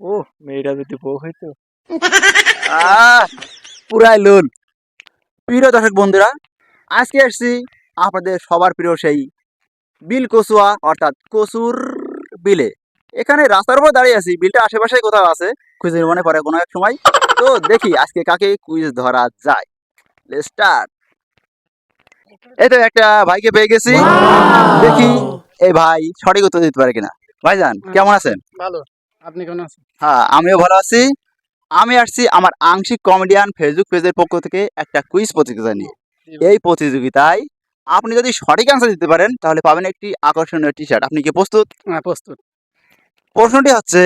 ও মেয়েটা যদি বউ হইতো। আহ, পুরাই লোল। প্রিয় দর্শক বন্ধুরা আজকে আসছি আপনাদের সবার প্রিয় সেই বিল কচুয়া অর্থাৎ কচুর বিলে। এখানে রাস্তার উপর দাঁড়িয়ে আছি বিলটা আশেপাশে কোথাও আছে খুঁজে মনে পড়ে কোনো এক সময়। তো দেখি আজকে কাকে কুইজ ধরা যায়। স্টার্ট এই তো একটা ভাইকে পেয়ে গেছি। দেখি এই ভাই সঠিক উত্তর দিতে পারে কিনা। ভাইজান কেমন আছেন? ভালো। আপনি কেমন আছেন? হ্যাঁ আমিও ভালো আছি। আমি আসছি আমার আংশিক কমেডিয়ান ফেসবুক পেজের পক্ষ থেকে একটা কুইজ প্রতিযোগিতা নিয়ে। এই প্রতিযোগিতায় আপনি যদি সঠিক অ্যান্সার দিতে পারেন তাহলে পাবেন একটি আকর্ষণীয় টি শার্ট আপনি কি প্রস্তুত? হ্যাঁ প্রস্তুত। প্রশ্নটি হচ্ছে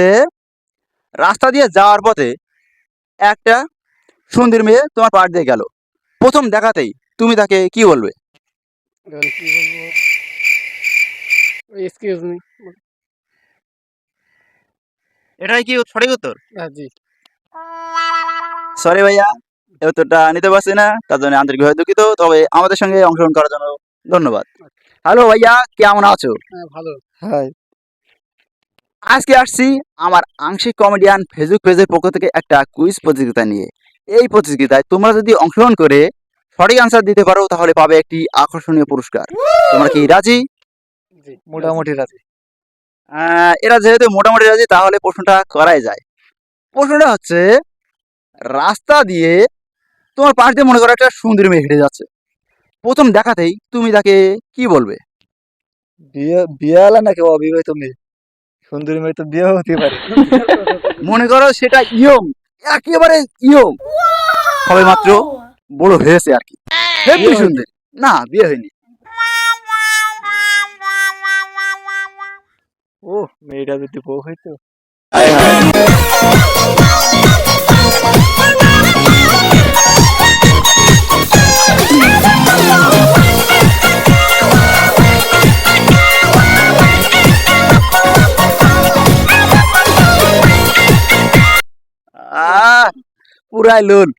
রাস্তা দিয়ে যাওয়ার পথে একটা সুন্দর মেয়ে তোমার পাশ দিয়ে গেল। প্রথম দেখাতেই তুমি তাকে কি বলবে? এখন কি বলব? এক্সকিউজ মি এটাই কি সঠিক উত্তর? হ্যাঁ জি। সরি ভাইয়া এই উত্তরটা নিতে পারছি না তার জন্য আন্তরিকভাবে দুঃখিত তবে আমাদের সঙ্গে অংশগ্রহণ করার জন্য ধন্যবাদ। হ্যালো ভাইয়া কেমন আছো? হ্যাঁ ভালো। আজকে আসছি আমার আংশিক কমেডিয়ান ফেসবুক পেজের পক্ষ থেকে একটা কুইজ প্রতিযোগিতা নিয়ে। এই প্রতিযোগিতায় তোমরা যদি অংশগ্রহণ করে সঠিক আনসার দিতে পারো তাহলে পাবে একটি আকর্ষণীয় পুরস্কার। তোমরা কি রাজি? মোটামুটি আহ, এরা যেহেতু মোটামুটি রাজি তাহলে প্রশ্নটা করাই যায়। প্রশ্নটা হচ্ছে রাস্তা দিয়ে তোমার পাশ দিয়ে মনে করো একটা সুন্দরী মেয়ে হেঁটে যাচ্ছে। প্রথম দেখাতেই তুমি তাকে কি বলবে? বিয়ে বিয়ে হলে নাকি অবিবাহিত মেয়ে? সুন্দরী মেয়ে তো বিয়ে হতে পারে। মনে করো সেটা ইয়ং একেবারে ইয়ং সবে মাত্র বড় হয়েছে আর কি। হেবি সুন্দর। না বিয়ে হয়নি। ও মেয়েটা যদি বউ হইতো। পুরাই লোল।